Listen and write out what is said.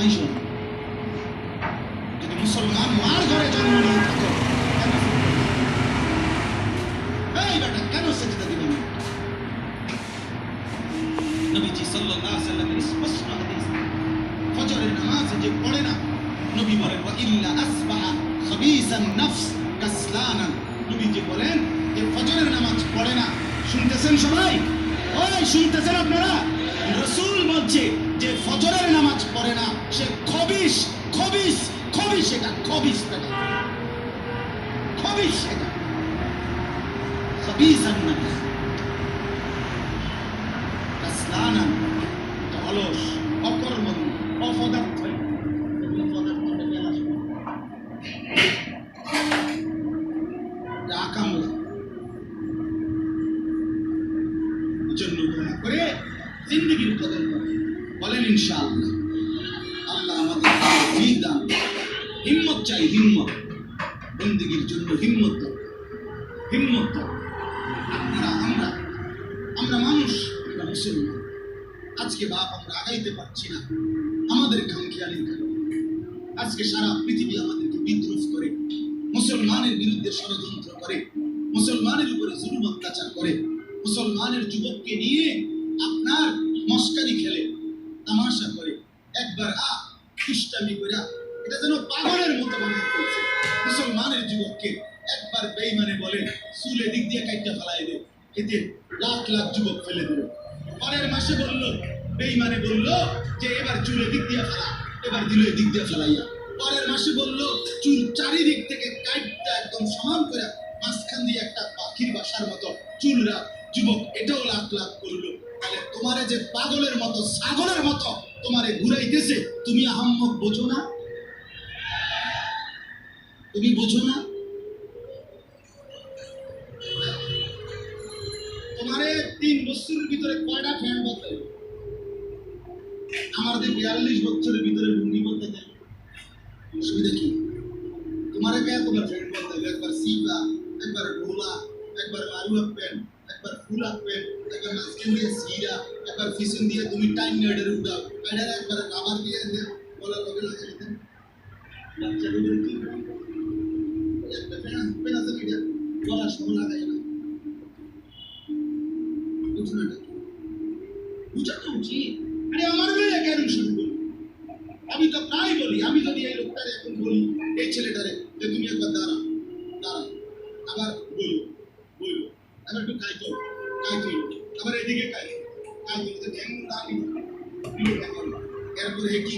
আইসো। যদি মুসলমান মার ঘরে জন্ম নিয়ে থাকো কেন সেজদা দিবে ফজরের নামাজ পড়ে না, নবী বলেন, ওয়া ইল্লা আসবাহা খাবিসান আপনারা? রসূল বলছে যে, ফজরের নামাজ পড়ে না। সে খবিস খবিস খবিস এটা খবিস এটা খবিস এটা। খাবিসান নফস কাসলানান এটা অলস অকর্মণ অপদার্থ। জন্য দয়া করে জিন্দগির কদর করে বলেন ইনশাআল্লাহ। আল্লাহ করুন। হিম্মত চাই, হিম্মত। জিন্দগির জন্য হিম্মত। হিম্মত আপনারা, আমরা আমরা মানুষ, আমরা মুসলমান। আজকে বাপ আমরা আগাইতে পারছি না। আমাদের খামখেয়ালির কারণে। আজকে সারা পৃথিবী আমাদেরকে বিদ্রুপ করে, মুসলমানের বিরুদ্ধে ষড়যন্ত্র করে, মুসলমানের উপরে জুলুম, অত্যাচার করে, মুসলমানের যুবককে নিয়ে আপনার মস্কারি খেলে, তামাশা করে, একবার আ খ্রিস্টামি করে এটা যেন পাগলের মতো মুসলমানের যুবককে একবার বেইমানে বলে দিয়ে ফেলাই এতে লাখ লাখ যুবক ফেলে পরের মাসে বলল বেইমানে বলল যে এবার চুলে দিক দিয়ে ফেলা, এবার দিল দিক দিয়ে ফেলাইয়া। পরের মাসে বলল, চুল চারিদিক থেকে কাইটটা একদম সমান করে মাঝখান দিয়ে একটা পাখির বাসার মতো চুলরা তোমারে যে পাগলের মতো, ছাগলের মতো তোমারে ঘুরাইতেছে তুমি আহম্মক বোঝো না? তুমি বোঝো না? তোমারে তিন বছরের ভিতরে কয়টা ফ্যান বদলাই আমাদের বিয়াল্লিশ বছরের ভিতরে লুঙ্গি বলতে দেয়। অসুবিধা কি? তোমারে কে তোমার বলতে হবে একবার সিপা, একবার ঢোলা একবার মারু হাঁকবেন একবার ফুল হাঁকবেন একবার মাঝখান দিয়ে সিরা একবার ফিসুন দিয়ে তুমি টাইম নেডের উঠাও এটার একবার রাবার দিয়ে বলার লগে লাগে দিতেন বাচ্চাদের কি একটা ফ্যান হাঁকবেন আছে এটা গলার সময় লাগাই না। বুঝো না বুঝানো উচিত। আরে আমার মেয়ে কেন শুনব? আমি তো প্রায় বলি, আমি যদি এই লোকটারে এখন বলি, এই ছেলেটারে, যে তুমি একবার দাঁড়া দাঁড়া, আবার বলো। అన్నట్టు కాకి కాకి ఎవరు ఎదిగే కాకి కాకి నేను కాకి ఎరుపు ఎక్కి